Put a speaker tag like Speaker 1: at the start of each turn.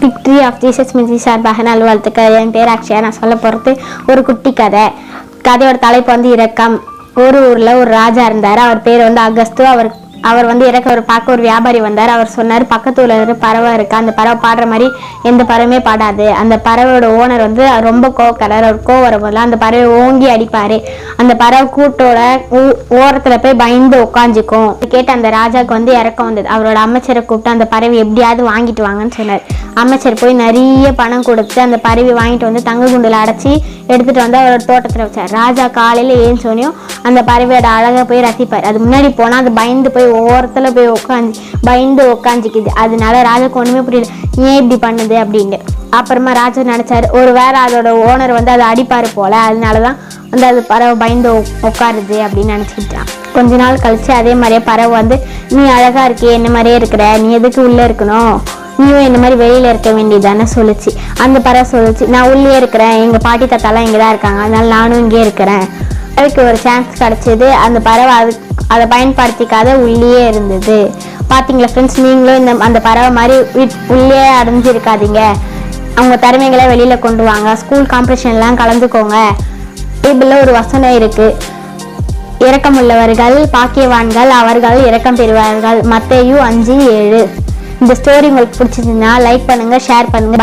Speaker 1: Victory of Jesus மிசி சார்பாக நல்வாழ்த்துக்கள் என் பேர் அக்ஷயா. நான் சொல்ல போகிறது ஒரு குட்டி கதை. கதையோட தலைப்பு வந்து இரக்கம். ஒரு ஊரில் ஒரு ராஜா இருந்தார். அவர் பேர் வந்து அகஸ்து. அவர் அவர் வந்து இறக்க ஒரு பார்க்க ஒரு வியாபாரி வந்தார். அவர் சொன்னார் பக்கத்து ஊர்ல ஒரு பறவை இருக்கு? அந்த பறவை பாடுற மாதிரி எந்த பறவையுமே பாடாது. அந்த பறவையோட ஓனர் வந்து ரொம்ப கோவக்காரர் அவர் கோவம் வரும்போது அந்த பறவை ஓங்கி அடிப்பாரு. அந்த பறவை கூட்டோட ஓரத்துல போய் பயந்து உட்காந்துக்கும் கேட்டு அந்த ராஜாவுக்கு வந்து இறக்கம் வந்தது. அவரோட அமைச்சரை கூப்பிட்டு அந்த பறவை எப்படியாவது வாங்கிட்டு வாங்கன்னு சொன்னார். அமைச்சர் போய் நிறைய பணம் கொடுத்து அந்த பறவை வாங்கிட்டு வந்து தங்க குண்டில் அடைச்சி எடுத்துட்டு வந்து அவரோட தோட்டத்தில் வச்சார். ராஜா காலையில் ஏஞ்சோனையும் அந்த பறவையோட அழகாக போய் ரசிப்பார். அது முன்னாடி போனால் அது பயந்து போய் ஓரத்தில் போய் உட்காந்து பயந்து உட்காந்துக்குது அதனால ராஜாக்கு ஒன்றுமே புரியல. ஏன் இப்படி பண்ணுது? அப்படின்ட்டு. அப்புறமா ராஜா நினச்சாரு ஒரு வேறு அதோட ஓனர் வந்து அதை அடிப்பார் போல. அதனால தான் வந்து அது பறவை பயந்து உட்காருது அப்படின்னு நினச்சிக்கிட்டான். கொஞ்ச நாள் கழிச்சு அதே மாதிரியே பறவை வந்து நீ அழகாக இருக்கே என்ன மாதிரியே இருக்கிற? நீ எதுக்கு உள்ளே இருக்கணும்? நீயும் இந்த மாதிரி வெளியில் இருக்க வேண்டியதானே சொல்லுச்சு. அந்த பறவை சொல்லுச்சு நான் உள்ளே இருக்கிறேன். எங்கள் பாட்டி தாத்தாலாம் இங்கே தான் இருக்காங்க. அதனால நானும் இங்கே இருக்கிறேன். அதுக்கு ஒரு சான்ஸ் கிடச்சிது. அந்த பறவை அது அதை பயன்படுத்திக்காத உள்ளேயே இருந்தது. பார்த்தீங்களா ஃப்ரெண்ட்ஸ் நீங்களும் இந்த அந்த பறவை மாதிரி உள்ளே அடைஞ்சிருக்காதீங்க. அவங்க திறமைகளை வெளியில் கொண்டு வாங்க. ஸ்கூல் காம்படிஷன்லாம் கலந்துக்கோங்க. பைபிளில் ஒரு வசனம் இருக்குது இரக்கமுள்ளவர்கள் பாக்கியவான்கள் அவர்கள் இரக்கம் பெறுவார்கள். மத்தையும் அஞ்சு ஏழு. இந்த ஸ்டோரி உங்களுக்கு பிடிச்சிருந்தா லைக் பண்ணுங்க ஷேர் பண்ணுங்க.